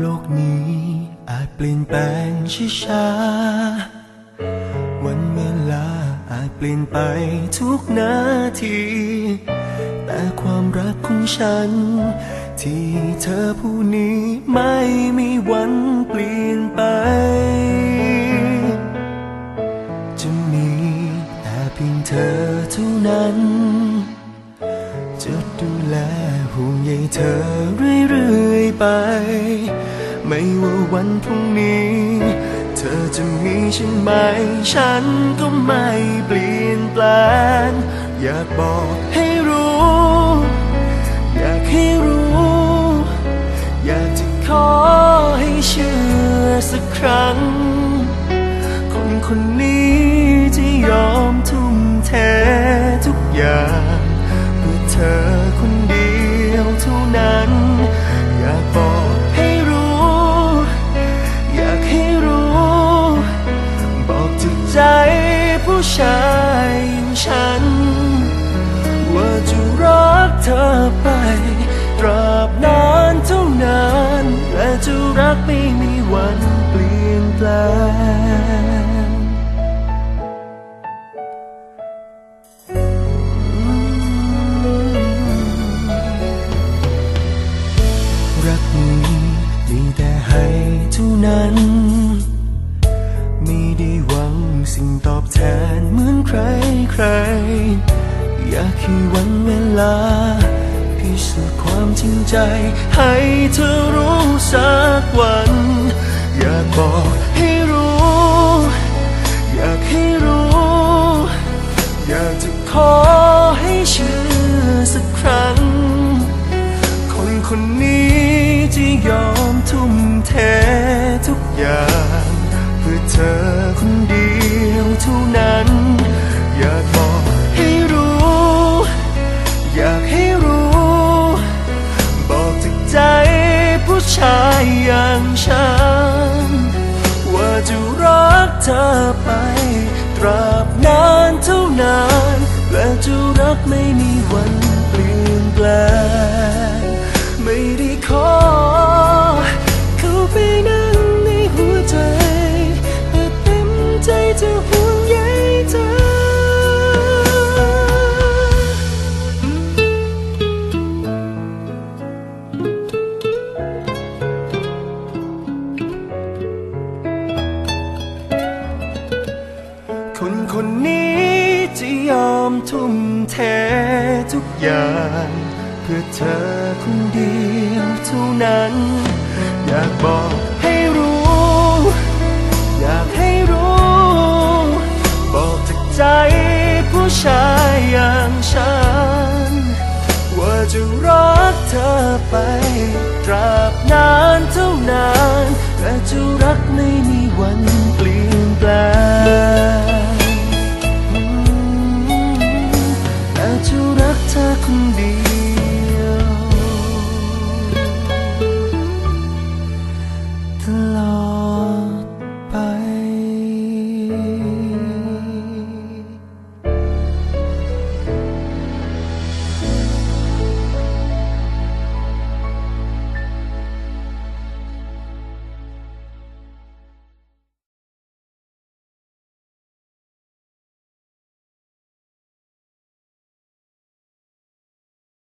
โลกนี้อาจเปลี่ยนแปลงช้าๆวันเวลาอาจเปลี่ยนไปทุกนาที แต่ความรักของฉัน ที่เธอผู้นี้ไม่มีวันเปลี่ยนไป จะมีแต่เพียงเธอเท่านั้น ดูแลห่วงใยเธอเรื่อยๆไป ไม่ว่าวันพรุ่งนี้ เธอจะมีฉันไหม ฉันก็ไม่เปลี่ยนแปลง อยากบอกให้รู้ อยากให้รู้ อยากจะขอให้เชื่อสักครั้ง คนคนนี้ที่ยอมทุ่มเททุกอย่าง ผู้ชายอย่างฉัน ว่าจะรักเธอไป ตราบนานเท่านาน และจะรักไม่มีวันเปลี่ยนแปลงรักนี้มีแต่ให้เท่านั้น ไม่ได้หวังสิ่งตอบแทนเหมือนใครใคร อยากให้วันเวลา พิสูจน์ความจริงใจ ให้เธอรู้สักวัน อยากบอกให้รู้ อยากให้รู้ อยากจะขอให้เชื่อสักครั้ง คนคนนี้ที่ยอมทุ่มเท ธอไป ตราบนานเท่านานและจะรักไม่มีวัน คนคนนี้จะยอมทุ่มเททุกอย่าง เพื่อเธอคนเดียวเท่านั้น อยากบอกให้รู้ อยากให้รู้ บอกจากใจผู้ชายอย่างฉัน ว่าจะรักเธอไปตราบนาน กเธ